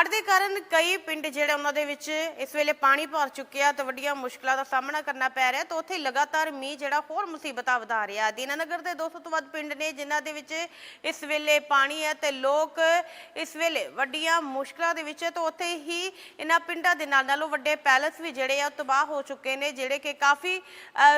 ਹੜ੍ਹ ਦੇ ਕਾਰਨ ਕਈ ਪਿੰਡ ਜਿਹੜੇ ਉਹਨਾਂ ਦੇ ਵਿੱਚ ਇਸ ਵੇਲੇ ਪਾਣੀ ਭਰ ਚੁੱਕਿਆ ਤੇ ਵੱਡੀਆਂ ਮੁਸ਼ਕਲਾਂ ਦਾ ਸਾਹਮਣਾ ਕਰਨਾ ਪੈ ਰਿਹਾ ਤੇ ਉੱਥੇ ਲਗਾਤਾਰ ਮੀਂਹ ਜਿਹੜਾ ਹੋਰ ਮੁਸੀਬਤਾਂ ਵਧਾ ਰਿਹਾ। ਦੀਨਾਨਗਰ ਦੇ 200 ਤੋਂ ਵੱਧ ਪਿੰਡ ਨੇ ਜਿਨ੍ਹਾਂ ਦੇ ਵਿੱਚ ਇਸ ਵੇਲੇ ਪਾਣੀ ਹੈ ਤੇ ਲੋਕ ਇਸ ਵੇਲੇ ਵੱਡੀਆਂ ਮੁਸ਼ਕਲਾਂ ਦੇ ਵਿੱਚ ਹੈ ਤੇ ਉੱਥੇ ਹੀ ਇਹਨਾਂ ਪਿੰਡਾਂ ਦੇ ਨਾਲ ਨਾਲ ਉਹ ਵੱਡੇ ਪੈਲਸ ਵੀ ਜਿਹੜੇ ਆ ਉਹ ਤਬਾਹ ਹੋ ਚੁੱਕੇ ਨੇ, ਜਿਹੜੇ ਕਿ ਕਾਫੀ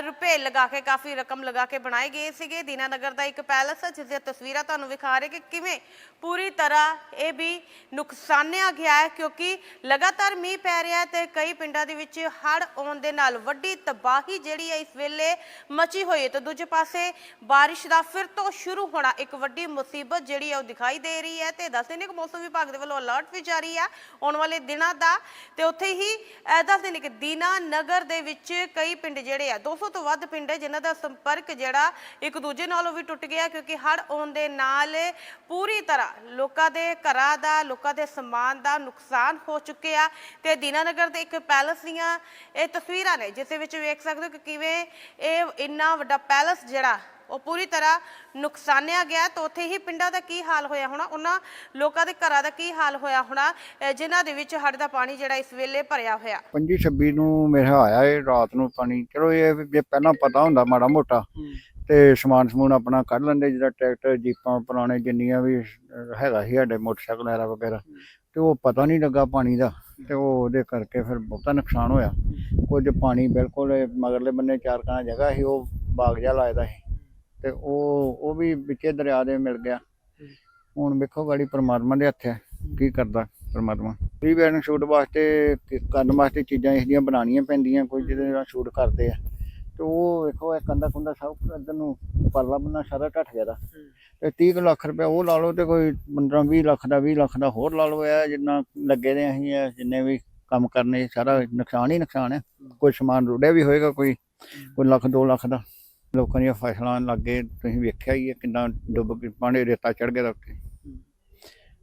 ਰੁਪਏ ਲਗਾ ਕੇ, ਕਾਫੀ ਰਕਮ ਲਗਾ ਕੇ ਬਣਾਏ ਗਏ ਸੀਗੇ। ਦੀਨਾਨਗਰ ਦਾ ਇੱਕ ਪੈਲਸ ਹੈ, ਜਿਸ ਦੀਆਂ ਤਸਵੀਰਾਂ ਤੁਹਾਨੂੰ ਵਿਖਾ ਰਹੇ ਕਿ ਕਿਵੇਂ ਪੂਰੀ ਤਰ੍ਹਾਂ ਇਹ ਵੀ ਨੁਕਸਾਨਿਆ ਗਿਆ ਹੈ ਕਿਉਂਕਿ ਲਗਾਤਾਰ ਮੀਂਹ ਪੈ ਰਿਹਾ ਹੈ ਤੇ ਕਈ ਪਿੰਡਾਂ ਦੇ ਵਿੱਚ ਹੜ੍ਹ ਆਉਣ ਦੇ ਨਾਲ ਵੱਡੀ ਤਬਾਹੀ ਜਿਹੜੀ ਹੈ ਇਸ ਵੇਲੇ ਮਚੀ ਹੋਈ ਹੈ। ਤੇ ਦੂਜੇ ਪਾਸੇ ਬਾਰਿਸ਼ ਦਾ ਫਿਰ ਤੋਂ ਸ਼ੁਰੂ ਹੋਣਾ ਇੱਕ ਵੱਡੀ ਮੁਸੀਬਤ ਜਿਹੜੀ ਹੈ ਉਹ ਦਿਖਾਈ ਦੇ ਰਹੀ ਹੈ ਤੇ ਦੱਸ ਨੇ ਕਿ ਮੌਸਮ ਵਿਭਾਗ ਦੇ ਵੱਲੋਂ ਅਲਰਟ ਵੀ ਜਾਰੀ ਹੈ ਆਉਣ ਵਾਲੇ ਦਿਨਾਂ ਦਾ। ਤੇ ਉੱਥੇ ਹੀ ਦੱਸ ਦੱਸਦੇ ਕਿ ਦੀਨਾ ਨਗਰ ਦੇ ਵਿੱਚ ਕਈ ਪਿੰਡ ਜਿਹੜੇ ਆ 200 ਤੋਂ ਵੱਧ ਪਿੰਡ ਹੈ ਜਿਨ੍ਹਾਂ ਦਾ ਸੰਪਰਕ ਜਿਹੜਾ ਇੱਕ ਦੂਜੇ ਨਾਲੋਂ ਵੀ ਟੁੱਟ ਗਿਆ ਕਿਉਂਕਿ ਹੜ੍ਹ ਆਉਣ ਦੇ ਨਾਲ ਪੂਰੀ ਤਰ੍ਹਾਂ ਲੋਕਾਂ ਦੇ ਘਰਾਂ ਦਾ, ਲੋਕਾਂ ਦੇ ਸਮਾਨ ਦਾ ਨੁਕਸਾਨ ਹੋ ਚੁੱਕਿਆ ਤੇ ਦੀਨਾਨਗਰ ਦੇ ਇੱਕ ਪੈਲਸ ਦੀਆਂ ਇਹ ਤਸਵੀਰਾਂ ਨੇ ਜਿਸ ਦੇ ਵਿੱਚ ਵੇਖ ਸਕਦੇ ਹੋ ਕਿ ਕਿਵੇਂ ਇਹ ਇੰਨਾ ਵੱਡਾ ਪੈਲਸ ਜਿਹੜਾ ਉਹ ਪੂਰੀ ਤਰ੍ਹਾਂ ਨੁਕਸਾਨਿਆ ਗਿਆ ਤਾਂ ਉੱਥੇ ਹੀ ਪਿੰਡਾਂ ਦਾ ਕੀ ਹਾਲ ਹੋਇਆ ਹੋਣਾ ਉਹਨਾਂ ਲੋਕਾਂ ਦੇ ਘਰਾਂ ਦਾ ਕੀ ਹਾਲ ਹੋਇਆ ਹੋਣਾ ਜਿਨ੍ਹਾਂ ਦੇ ਵਿੱਚ ਹੜ੍ਹ ਦਾ ਪਾਣੀ ਜਿਹੜਾ ਇਸ ਵੇਲੇ ਭਰਿਆ ਹੋਇਆ। 25 26 ਨੂੰ ਮੇਰਾ ਆਇਆ ਇਹ ਰਾਤ ਨੂੰ ਪਾਣੀ। ਚਲੋ ਇਹ ਜੇ ਪਹਿਲਾਂ ਪਤਾ ਹੁੰਦਾ ਮਾੜਾ ਮੋਟਾ ਤੇ ਸਮਾਨ ਸਮੂਨ ਆਪਣਾ ਕੱਢ ਲੈਂਦੇ ਜਿਹੜਾ ਟਰੈਕਟਰ ਜੀਪਾਂ ਪੁਰਾਣੇ ਜਿੰਨੀਆਂ ਵੀ ਹੈਗਾ ਸੀ ਸਾਡੇ ਮੋਟਰਸਾਈਕਲ ਵਗੈਰਾ। ਤੇ ਉਹ ਪਤਾ ਨਹੀਂ ਲੱਗਾ ਪਾਣੀ ਦਾ ਤੇ ਉਹ ਉਹਦੇ ਕਰਕੇ ਫਿਰ ਬਹੁਤਾ ਨੁਕਸਾਨ ਹੋਇਆ। ਕੁਝ ਪਾਣੀ ਬਿਲਕੁਲ ਮਗਰਲੇ ਬੰਨੇ ਚਾਰ ਕਾਂ ਜਗ੍ਹਾ ਸੀ, ਉਹ ਬਾਗ ਜਿਹਾ ਲਾਇਦਾ ਸੀ। ਤੇ ਉਹ ਉਹ ਵੀ ਵਿੱਚੇ ਦਰਿਆ ਦੇ ਮਿਲ ਗਿਆ। ਹੁਣ ਵੇਖੋ ਗਾੜੀ ਪਰਮਾਤਮਾ ਦੇ ਹੱਥ ਹੈ, ਕੀ ਕਰਦਾ ਪਰਮਾਤਮਾ। ਪ੍ਰੀ ਵੈਡਿੰਗ ਸ਼ੂਟ ਵਾਸਤੇ ਕਰਨ ਵਾਸਤੇ ਚੀਜ਼ਾਂ ਇਹੋ ਜਿਹੀਆਂ ਬਣਾਉਣੀਆਂ ਪੈਂਦੀਆਂ, ਕੋਈ ਜਿਹਦੇ ਨਾਲ ਸ਼ੂਟ ਕਰਦੇ ਆ। ਤੇ ਉਹ ਵੇਖੋ ਇਹ ਕੰਦਾ ਕੁੰਦਾ ਸਭ ਇੱਧਰ ਨੂੰ ਪਰਲਾ ਬੰਨਾ ਸਾਰਾ ਢੱਠ ਗਿਆ ਦਾ। ਤੇ 30 ਕੁ ਲੱਖ ਰੁਪਏ ਉਹ ਲਾ ਲਓ ਤੇ ਕੋਈ 15 20 ਲੱਖ ਦਾ 20 ਲੱਖ ਦਾ ਹੋਰ ਲਾ ਲਓ ਇਹ ਜਿੰਨਾ ਲੱਗੇ ਦੇ ਅਸੀਂ ਜਿੰਨੇ ਵੀ ਕੰਮ ਕਰਨੇ ਸਾਰਾ ਨੁਕਸਾਨ ਹੀ ਨੁਕਸਾਨ ਹੈ। ਕੋਈ ਸਮਾਨ ਰੁੜਿਆ ਵੀ ਹੋਏਗਾ ਕੋਈ ਕੋਈ ਲੱਖ 2 ਲੱਖ ਦਾ। ਲੋਕਾਂ ਦੀਆਂ ਫਸਲਾਂ ਲੱਗੇ ਤੁਸੀਂ ਵੇਖਿਆ ਹੀ ਹੈ ਕਿੰਨਾ ਡੁੱਬ ਕੇ ਪਾਣੀ ਰੇਤਾ ਚੜ ਗਿਆ ਉੱਤੇ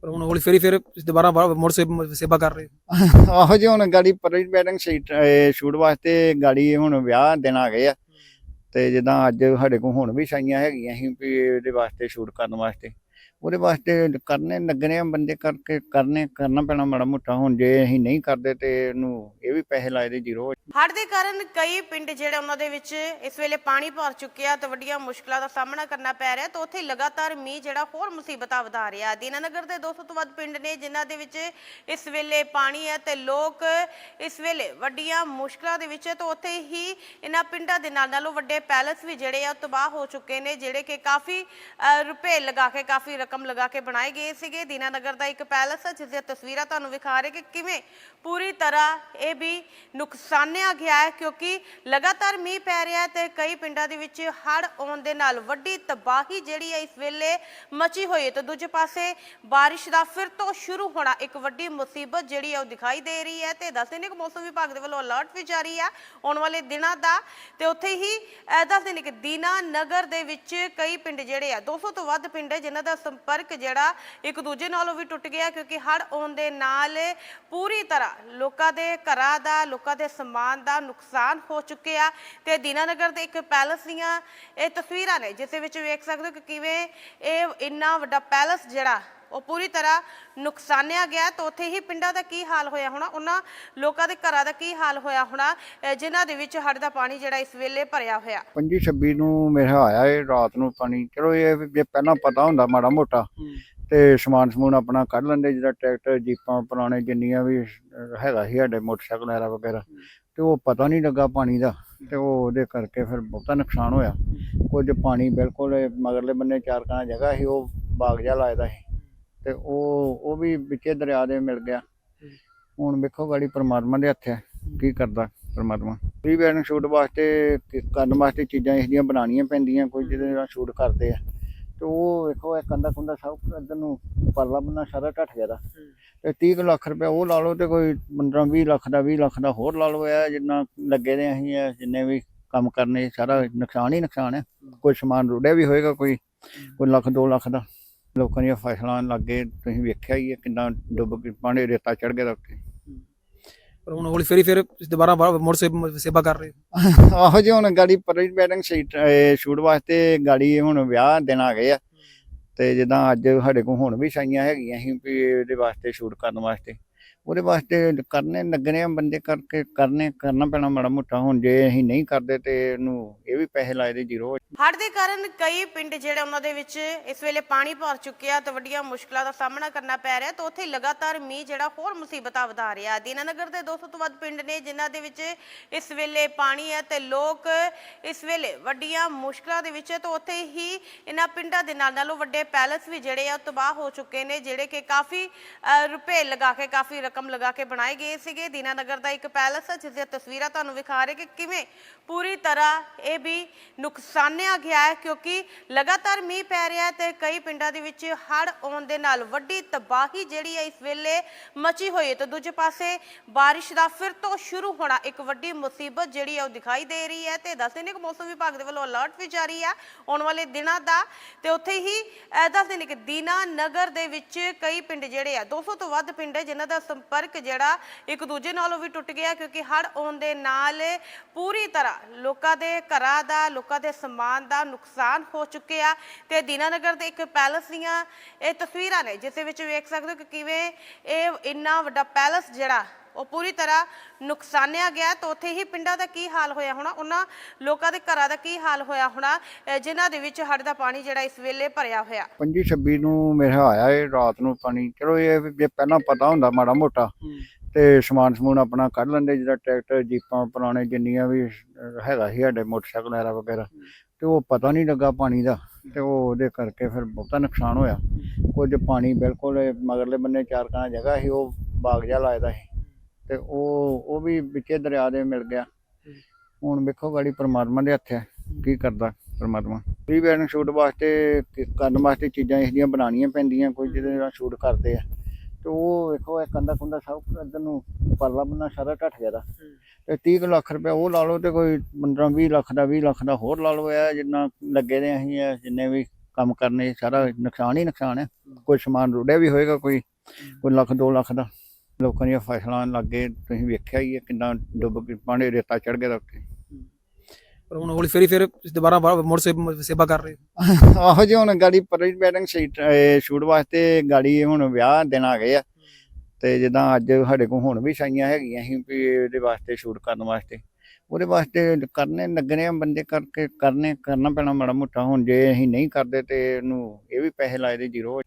ਪਰ ਹੁਣ ਹੌਲੀ ਫੇਰੀ ਫਿਰ ਦੁਬਾਰਾ ਵਾ- ਸੇਵਾ ਕਰ ਰਹੇ ਹੋ। ਆਹੋ ਜੀ, ਹੁਣ ਗਾੜੀ ਪ੍ਰੀ ਵੈਡਿੰਗ ਸ਼ੂਟ ਵਾਸਤੇ ਗਾੜੀ ਹੁਣ ਵਿਆਹ ਦਿਨ ਆ ਗਏ ਆ ਤੇ ਜਿੱਦਾਂ ਅੱਜ ਸਾਡੇ ਕੋਲ ਹੁਣ ਵੀ ਛਾਈਆਂ ਹੈਗੀਆਂ ਸੀ ਵੀ ਇਹਦੇ ਵਾਸਤੇ ਸ਼ੂਟ ਕਰਨ ਵਾਸਤੇ ਉਹਦੇ ਵਾਸਤੇ ਕਰਨੇ, ਲੱਗਣੇ ਆ ਬੰਦੇ ਕਰਕੇ ਕਰਨੇ, ਕਰਨਾ ਪੈਣਾ ਮਾੜਾ ਮੋਟਾ। ਹੁਣ ਜੇ ਅਸੀਂ ਨਹੀਂ ਕਰਦੇ ਤੇ ਇਹਨੂੰ, ਇਹ ਵੀ ਪੈਸੇ ਲਾਏ ਦੇ ਜ਼ੀਰੋ। ਹੜ੍ਹ ਦੇ ਕਾਰਨ ਕਈ ਪਿੰਡ ਜਿਹੜੇ ਉਹਨਾਂ ਦੇ ਵਿੱਚ ਇਸ ਵੇਲੇ ਪਾਣੀ ਭਰ ਚੁੱਕਿਆ ਤੇ ਵੱਡੀਆਂ ਮੁਸ਼ਕਲਾਂ ਦਾ ਸਾਹਮਣਾ ਕਰਨਾ ਪੈ ਰਿਹਾ ਤੇ ਉੱਥੇ ਲਗਾਤਾਰ ਮੀਂਹ ਜਿਹੜਾ ਹੋਰ ਮੁਸੀਬਤਾਂ ਵਧਾ ਰਿਹਾ। ਦੀਨਾਨਗਰ ਦੇ 200 ਤੋਂ ਵੱਧ ਪਿੰਡ ਨੇ ਜਿਨ੍ਹਾਂ ਦੇ ਵਿੱਚ ਇਸ ਵੇਲੇ ਪਾਣੀ ਹੈ ਤੇ ਲੋਕ ਇਸ ਵੇਲੇ ਵੱਡੀਆਂ ਮੁਸ਼ਕਲਾਂ ਦੇ ਵਿੱਚ ਹੈ ਤੇ ਉੱਥੇ ਹੀ ਇਹਨਾਂ ਪਿੰਡਾਂ ਦੇ ਨਾਲ ਨਾਲੋਂ ਵੱਡੇ ਪੈਲਸ ਵੀ ਜਿਹੜੇ ਆ ਤਬਾਹ ਹੋ ਚੁੱਕੇ ਨੇ, ਜਿਹੜੇ ਕਿ ਕਾਫੀ ਰੁਪਏ ਲਗਾ ਕੇ ਕਾਫੀ ਰਕਮ ਲਗਾ ਕੇ ਬਣਾਏ ਗਏ ਸੀਗੇ। ਦੀਨਾਨਗਰ ਦਾ ਇੱਕ ਪੈਲਸ ਹੈ ਜਿਸ ਦੀਆਂ ਤਸਵੀਰਾਂ ਤੁਹਾਨੂੰ ਵਿਖਾ ਰਹੇ ਕਿ ਕਿਵੇਂ ਪੂਰੀ ਤਰ੍ਹਾਂ ਇਹ ਵੀ ਨੁਕਸਾਨਿਆ ਗਿਆ ਹੈ ਕਿਉਂਕਿ ਲਗਾਤਾਰ ਮੀਂਹ ਪੈ ਰਿਹਾ ਤੇ ਕਈ ਪਿੰਡਾਂ ਦੇ ਵਿੱਚ ਹੜ੍ਹ ਆਉਣ ਦੇ ਨਾਲ ਵੱਡੀ ਤਬਾਹੀ ਜਿਹੜੀ ਹੈ ਇਸ ਵੇਲੇ ਮਚੀ ਹੋਈ ਹੈ। ਤੇ ਦੂਜੇ ਪਾਸੇ ਬਾਰਿਸ਼ ਦਾ ਫਿਰ ਤੋਂ ਸ਼ੁਰੂ ਹੋਣਾ ਇੱਕ ਵੱਡੀ ਮੁਸੀਬਤ ਜਿਹੜੀ ਹੈ ਉਹ ਦਿਖਾਈ ਦੇ ਰਹੀ ਹੈ ਤੇ ਦੱਸਦੇ ਨੇ ਕਿ ਮੌਸਮ ਵਿਭਾਗ ਦੇ ਵੱਲੋਂ ਅਲਰਟ ਵੀ ਜਾਰੀ ਹੈ ਆਉਣ ਵਾਲੇ ਦਿਨਾਂ ਦਾ। ਤੇ ਉੱਥੇ ਹੀ ਅਹ, ਦੱਸਦੇ ਨੇ ਕਿ ਦੀਨਾ ਨਗਰ ਦੇ ਵਿੱਚ ਕਈ ਪਿੰਡ ਜਿਹੜੇ ਆ 200 ਤੋਂ ਵੱਧ ਪਿੰਡ ਹੈ ਜਿਨ੍ਹਾਂ ਦਾ ਸੰਪਰਕ ਜਿਹੜਾ ਇੱਕ ਦੂਜੇ ਨਾਲੋਂ ਵੀ ਟੁੱਟ ਗਿਆ ਕਿਉਂਕਿ ਹੜ੍ਹ ਆਉਣ ਦੇ ਨਾਲ ਪੂਰੀ ਤਰ੍ਹਾਂ ਲੋਕਾਂ ਦੇ ਘਰਾਂ ਦਾ, ਲੋਕਾਂ ਦੇ ਸਮਾਨ ਦਾ ਨੁਕਸਾਨ ਹੋ ਚੁੱਕਿਆ ਤੇ ਦੀਨਾਨਗਰ ਦੇ ਇੱਕ ਪੈਲਸ ਦੀਆਂ ਇਹ ਤਸਵੀਰਾਂ ਨੇ, ਜਿਸ ਵਿੱਚ ਵੇਖ ਸਕਦੇ ਹੋ ਕਿ ਕਿਵੇਂ ਇਹ ਇੰਨਾ ਵੱਡਾ ਪੈਲਸ ਜਿਹੜਾ ਉਹ ਪੂਰੀ ਤਰ੍ਹਾਂ ਨੁਕਸਾਨਿਆ ਗਿਆ ਤਾਂ ਉੱਥੇ ਹੀ ਪਿੰਡਾਂ ਦਾ ਕੀ ਹਾਲ ਹੋਇਆ ਹੋਣਾ? ਉਹਨਾਂ ਲੋਕਾਂ ਦੇ ਘਰਾਂ ਦਾ ਕੀ ਹਾਲ ਹੋਇਆ ਹੋਣਾ? ਅਹ ਜਿਨ੍ਹਾਂ ਦੇ ਵਿੱਚ ਹੜ੍ਹ ਦਾ ਪਾਣੀ ਜਿਹੜਾ ਇਸ ਵੇਲੇ ਭਰਿਆ ਹੋਇਆ। 25 26 ਨੂੰ ਮੇਰਾ ਆਇਆ ਇਹ ਰਾਤ ਨੂੰ ਪਾਣੀ। ਚਲੋ ਇਹ ਵੀ ਜੇ ਪਹਿਲਾਂ ਪਤਾ ਹੁੰਦਾ ਮਾੜਾ ਮੋਟਾ ਤੇ ਸਮਾਨ ਸਮੂਨ ਆਪਣਾ ਕੱਢ ਲੈਂਦੇ ਜਿਹੜਾ ਟਰੈਕਟਰ ਜੀਪਾਂ ਪੁਰਾਣੇ ਜਿੰਨੀਆਂ ਵੀ ਅਹ, ਹੈਗਾ ਸੀ ਸਾਡੇ ਮੋਟਰਸਾਈਕਲ ਵਗੈਰਾ ਵਗੈਰਾ ਤੇ ਉਹ ਪਤਾ ਨਹੀਂ ਲੱਗਾ ਪਾਣੀ ਦਾ ਤੇ ਉਹ ਉਹਦੇ ਕਰਕੇ ਫਿਰ ਬਹੁਤਾ ਨੁਕਸਾਨ ਹੋਇਆ। ਕੁਝ ਪਾਣੀ ਬਿਲਕੁਲ ਇਹ ਮਗਰਲੇ ਬੰਨੇ ਚਾਰ ਕਾਂ ਜਗ੍ਹਾ ਸੀ ਉਹ ਬਾਗ ਜਿਹਾ ਲਾਇਦਾ ਸੀ। ਤੇ ਉਹ ਉਹ ਵੀ ਵਿੱਚੇ ਦਰਿਆ ਦੇ ਮਿਲ ਗਿਆ। ਹੁਣ ਵੇਖੋ ਗਾੜੀ ਪਰਮਾਤਮਾ ਦੇ ਹੱਥ ਹੈ ਕੀ ਕਰਦਾ ਪਰਮਾਤਮਾ? ਪ੍ਰੀ ਵੈਡਿੰਗ ਸ਼ੂਟ ਵਾਸਤੇ ਕਰਨ ਵਾਸਤੇ ਚੀਜ਼ਾਂ ਇਹੋ ਜਿਹੀਆਂ ਬਣਾਉਣੀਆਂ ਪੈਂਦੀਆਂ, ਕੋਈ ਜਿਹਦੇ ਨਾਲ ਸ਼ੂਟ ਕਰਦੇ ਆ। ਤੇ ਉਹ ਵੇਖੋ, ਇਹ ਕੰਦਾ ਕੁੰਦਾ ਸਭ ਇੱਧਰ ਨੂੰ ਪਰਲਾ ਬੰਨਾ ਸਾਰਾ ਢੱਠ ਗਿਆ ਦਾ ਤੇ 30 ਕੁ ਲੱਖ ਰੁਪਏ ਉਹ ਲਾ ਲਓ ਤੇ ਕੋਈ 15 20 ਲੱਖ ਦਾ 20 ਲੱਖ ਦਾ ਹੋਰ ਲਾ ਲਓ, ਇਹ ਜਿੰਨਾ ਲੱਗੇ ਦੇ ਅਸੀਂ, ਇਹ ਜਿੰਨੇ ਵੀ ਕੰਮ ਕਰਨੇ, ਸਾਰਾ ਨੁਕਸਾਨ ਹੀ ਨੁਕਸਾਨ ਹੈ ਕੋਈ ਸਮਾਨ ਰੁੜਿਆ ਵੀ ਹੋਏਗਾ ਕੋਈ ਕੋਈ ਲੱਖ 2 ਲੱਖ ਦਾ। ਲੋਕਾਂ ਦੀਆਂ ਫਸਲਾਂ ਲੱਗੇ ਤੁਸੀਂ ਵੇਖਿਆ ਹੀ ਹੈ ਕਿੰਨਾ ਡੁੱਬ ਕੇ ਪਾਣੀ ਰੇਤਾ ਚੜ ਗਿਆ ਦਾ ਉੱਤੇ ਪਰ ਹੁਣ ਹੌਲੀ ਫੇਰੀ ਫਿਰ ਦੁਬਾਰਾ ਮੁੜ ਸੇਵਾ ਕਰ ਰਹੇ ਆਹੋ ਜੀ ਹੁਣ ਗਾੜੀ ਪ੍ਰੀ ਵੈਡਿੰਗ ਸ਼ੀਟ ਸ਼ੂਟ ਵਾਸਤੇ ਗਾੜੀ ਹੁਣ ਵਿਆਹ ਦਿਨ ਆ ਗਏ ਆ। ਤੇ ਜਿੱਦਾਂ ਅੱਜ ਸਾਡੇ ਕੋਲ ਹੁਣ ਵੀ ਛਾਈਆਂ ਹੈਗੀਆਂ ਸੀ ਵੀ ਇਹਦੇ ਵਾਸਤੇ ਸ਼ੂਟ ਕਰਨ ਵਾਸਤੇ। ਉਹਦੇ ਵਾਸਤੇ ਕਰਨੇ, ਲੱਗਣੇ ਆ ਬੰਦੇ ਕਰਕੇ, ਕਰਨੇ, ਕਰਨਾ ਪੈਣਾ ਮਾੜਾ ਮੋਟਾ। ਹੁਣ ਜੇ ਅਸੀਂ ਨਹੀਂ ਕਰਦੇ ਤੇ ਇਹਨੂੰ, ਇਹ ਵੀ ਪੈਸੇ ਲਾਏ ਦੇ ਜ਼ੀਰੋ। ਹੜ੍ਹ ਦੇ ਕਾਰਨ ਕਈ ਪਿੰਡ ਜਿਹੜੇ ਉਹਨਾਂ ਦੇ ਵਿੱਚ ਇਸ ਵੇਲੇ ਪਾਣੀ ਭਰ ਚੁੱਕਿਆ ਤੇ ਵੱਡੀਆਂ ਮੁਸ਼ਕਲਾਂ ਦਾ ਸਾਹਮਣਾ ਕਰਨਾ ਪੈ ਰਿਹਾ ਤੇ ਉੱਥੇ ਲਗਾਤਾਰ ਮੀਂਹ ਜਿਹੜਾ ਹੋਰ ਮੁਸੀਬਤਾਂ ਵਧਾ ਰਿਹਾ। ਦੀਨਾਨਗਰ ਦੇ 200 ਤੋਂ ਵੱਧ ਪਿੰਡ ਨੇ ਜਿਨ੍ਹਾਂ ਦੇ ਵਿੱਚ ਇਸ ਵੇਲੇ ਪਾਣੀ ਹੈ ਤੇ ਲੋਕ ਇਸ ਵੇਲੇ ਵੱਡੀਆਂ ਮੁਸ਼ਕਲਾਂ ਦੇ ਵਿੱਚ ਹੈ ਤੇ ਉੱਥੇ ਹੀ ਇਹਨਾਂ ਪਿੰਡਾਂ ਦੇ ਨਾਲ ਨਾਲ ਉਹ ਵੱਡੇ ਪੈਲਸ ਵੀ ਜਿਹੜੇ ਆ ਉਹ ਤਬਾਹ ਹੋ ਚੁੱਕੇ ਨੇ, ਜਿਹੜੇ ਕਿ ਕਾਫੀ ਰੁਪਏ ਲਗਾ ਕੇ ਕਾਫੀ ਰਕਮ ਲਗਾ ਕੇ ਬਣਾਏ ਗਏ ਸੀਗੇ। ਦੀਨਾਨਗਰ ਦਾ ਇੱਕ ਪੈਲਸ ਹੈ, ਜਿਸ ਦੀਆਂ ਤਸਵੀਰਾਂ ਤੁਹਾਨੂੰ ਵਿਖਾ ਰਹੇ ਕਿ ਕਿਵੇਂ ਪੂਰੀ ਤਰ੍ਹਾਂ ਇਹ ਵੀ ਨੁਕਸਾਨਿਆ ਗਿਆ ਹੈ, ਕਿਉਂਕਿ ਲਗਾਤਾਰ ਮੀਂਹ ਪੈ ਰਿਹਾ ਹੈ ਤੇ ਕਈ ਪਿੰਡਾਂ ਦੇ ਵਿੱਚ ਹੜ੍ਹ ਆਉਣ ਦੇ ਨਾਲ ਵੱਡੀ ਤਬਾਹੀ ਜਿਹੜੀ ਹੈ, ਇਸ ਵੇਲੇ ਮਚੀ ਹੋਈ ਹੈ। ਤੇ ਦੂਜੇ ਪਾਸੇ ਬਾਰਿਸ਼ ਦਾ ਫਿਰ ਤੋਂ ਸ਼ੁਰੂ ਹੋਣਾ ਇੱਕ ਵੱਡੀ ਮੁਸੀਬਤ ਜਿਹੜੀ ਹੈ, ਉਹ ਦਿਖਾਈ ਦੇ ਰਹੀ ਹੈ ਤੇ ਦੱਸ ਨੇ ਕਿ ਮੌਸਮ ਵਿਭਾਗ ਦੇ ਵੱਲੋਂ ਅਲਰਟ ਵੀ ਜਾਰੀ ਹੈ ਆਉਣ ਵਾਲੇ ਦਿਨਾਂ ਦਾ। ਤੇ ਉੱਥੇ ਹੀ ਇਹ ਦੱਸਦੇ ਨੇ ਕਿ ਦੀਨਾ ਨਗਰ ਦੇ ਵਿੱਚ ਕਈ ਪਿੰਡ ਜਿਹੜੇ ਆ 200 ਤੋਂ ਵੱਧ ਪਿੰਡ ਹੈ, ਜਿਨ੍ਹਾਂ ਦਾ ਸੰਪਰਕ ਜਿਹੜਾ ਇੱਕ ਦੂਜੇ ਨਾਲੋਂ ਵੀ ਟੁੱਟ ਗਿਆ ਕਿਉਂਕਿ ਹੜ੍ਹ ਆਉਣ ਦੇ ਨਾਲ ਪੂਰੀ ਤਰ੍ਹਾਂ ਲੋਕਾਂ ਦੇ ਘਰਾਂ ਦਾ, ਲੋਕਾਂ ਦੇ ਸਮਾਨ ਦਾ ਨੁਕਸਾਨ ਹੋ ਚੁੱਕਿਆ ਤੇ ਦੀਨਾਨਗਰ ਦੇ ਇੱਕ ਪੈਲਸ ਦੀਆਂ ਇਹ ਤਸਵੀਰਾਂ ਨੇ, ਜਿਸ ਦੇ ਵਿੱਚ ਵੇਖ ਸਕਦੇ ਹੋ ਕਿ ਕਿਵੇਂ ਇਹ ਇੰਨਾ ਵੱਡਾ ਪੈਲਸ ਜਿਹੜਾ ਉਹ ਪੂਰੀ ਤਰ੍ਹਾਂ ਨੁਕਸਾਨਿਆ ਗਿਆ ਤਾਂ ਉੱਥੇ ਹੀ ਪਿੰਡਾਂ ਦਾ ਕੀ ਹਾਲ ਹੋਇਆ ਹੋਣਾ ਉਹਨਾਂ ਲੋਕਾਂ ਦੇ ਘਰਾਂ ਦਾ ਕੀ ਹਾਲ ਹੋਇਆ ਹੋਣਾ ਅਹ ਜਿਨ੍ਹਾਂ ਦੇ ਵਿੱਚ ਹੜ੍ਹ ਦਾ ਪਾਣੀ ਜਿਹੜਾ ਇਸ ਵੇਲੇ ਭਰਿਆ ਹੋਇਆ। 25 26 ਨੂੰ ਮੇਰਾ ਆਇਆ ਇਹ ਰਾਤ ਨੂੰ ਪਾਣੀ ਚਲੋ ਇਹ ਵੀ ਜੇ ਪਹਿਲਾਂ ਪਤਾ ਹੁੰਦਾ ਮਾੜਾ ਮੋਟਾ ਤੇ ਸਮਾਨ ਸਮੂਨ ਆਪਣਾ ਕੱਢ ਲੈਂਦੇ ਜਿਹੜਾ ਟਰੈਕਟਰ ਜੀਪਾਂ ਪੁਰਾਣੇ ਜਿੰਨੀਆਂ ਵੀ ਅਹ, ਹੈਗਾ ਸੀ ਸਾਡੇ ਮੋਟਰਸਾਈਕਲ ਵਗੈਰਾ ਵਗੈਰਾ ਤੇ ਉਹ ਪਤਾ ਨਹੀਂ ਲੱਗਾ ਪਾਣੀ ਦਾ ਤੇ ਉਹ ਉਹਦੇ ਕਰਕੇ ਫਿਰ ਬਹੁਤਾ ਨੁਕਸਾਨ ਹੋਇਆ। ਕੁਝ ਪਾਣੀ ਬਿਲਕੁਲ ਇਹ ਮਗਰਲੇ ਬੰਨੇ ਚਾਰ ਕਾਣਾ ਜਗ੍ਹਾ ਸੀ ਉਹ ਬਾਗ ਜਿਹਾ ਲਾਇਦਾ ਸੀ। ਤੇ ਉਹ ਉਹ ਵੀ ਵਿੱਚੇ ਦਰਿਆ ਦੇ ਮਿਲ ਗਿਆ। ਹੁਣ ਵੇਖੋ ਗਾੜੀ ਪਰਮਾਤਮਾ ਦੇ ਹੱਥ ਹੈ ਕੀ ਕਰਦਾ ਪਰਮਾਤਮਾ। ਪ੍ਰੀ ਵੈਡਿੰਗ ਸ਼ੂਟ ਵਾਸਤੇ ਕਰਨ ਵਾਸਤੇ ਚੀਜ਼ਾਂ ਇਸ ਦੀਆਂ ਬਣਾਉਣੀਆਂ ਪੈਂਦੀਆਂ ਕੋਈ ਜਿਹਦੇ ਨਾਲ ਸ਼ੂਟ ਕਰਦੇ ਆ। ਤੇ ਉਹ ਵੇਖੋ ਇਹ ਕੰਦਾ ਕੁੰਦਾ ਸਭ ਇੱਧਰ ਨੂੰ ਪਰਲਾ ਬੰਨਾ ਸਾਰਾ ਢੱਠ ਗਿਆ ਦਾ। ਤੇ 30 ਕੁ ਲੱਖ ਰੁਪਏ ਉਹ ਲਾ ਲਓ ਤੇ ਕੋਈ 15 20 ਲੱਖ ਦਾ 20 ਲੱਖ ਦਾ ਹੋਰ ਲਾ ਲਓ ਇਹ ਜਿੰਨਾ ਲੱਗੇ ਦੇ ਅਸੀਂ ਜਿੰਨੇ ਵੀ ਕੰਮ ਕਰਨੇ ਸਾਰਾ ਨੁਕਸਾਨ ਹੀ ਨੁਕਸਾਨ ਹੈ। ਕੋਈ ਸਮਾਨ ਰੁੜਿਆ ਵੀ ਹੋਏਗਾ ਕੋਈ ਕੋਈ ਲੱਖ 2 ਲੱਖ ਦਾ। ਲੋਕਾਂ ਦੀਆਂ ਫਸਲਾਂ ਲੱਗੇ ਤੁਸੀਂ ਵੇਖਿਆ ਹੀ ਹੈ ਕਿੰਨਾ ਡੁੱਬ ਕੇ ਪਾਣੀ ਰੇਤਾ ਚੜ ਗਿਆ ਦਾ ਉੱਤੇ ਪਰ ਹੁਣ ਹੌਲੀ ਫੇਰੀ ਫਿਰ ਦੁਬਾਰਾ ਮੁੜ ਸੇ- ਸੇਵਾ ਕਰ ਰਹੇ ਆਹੋ ਜੀ ਹੁਣ ਗਾੜੀ ਪ੍ਰੀ ਵੈਡਿੰਗ ਸ਼ੀਟ ਸ਼ੂਟ ਵਾਸਤੇ ਗਾੜੀ ਹੁਣ ਵਿਆਹ ਦਿਨ ਆ ਗਏ ਆ। ਤੇ ਜਿੱਦਾਂ ਅੱਜ ਸਾਡੇ ਕੋਲ ਹੁਣ ਵੀ ਛਾਈਆਂ ਹੈਗੀਆਂ ਸੀ ਵੀ ਇਹਦੇ ਵਾਸਤੇ ਸ਼ੂਟ ਕਰਨ ਵਾਸਤੇ। ਉਹਦੇ ਵਾਸਤੇ ਕਰਨੇ ਲੱਗਣੇ ਆ ਬੰਦੇ ਕਰਕੇ ਕਰਨੇ ਕਰਨਾ ਪੈਣਾ ਮਾੜਾ ਮੋਟਾ। ਹੁਣ ਜੇ ਅਸੀਂ ਨਹੀਂ ਕਰਦੇ ਤੇ ਇਹਨੂੰ ਇਹ ਵੀ ਪੈਸੇ ਲਾਏ ਦੇ ਜ਼ੀਰੋ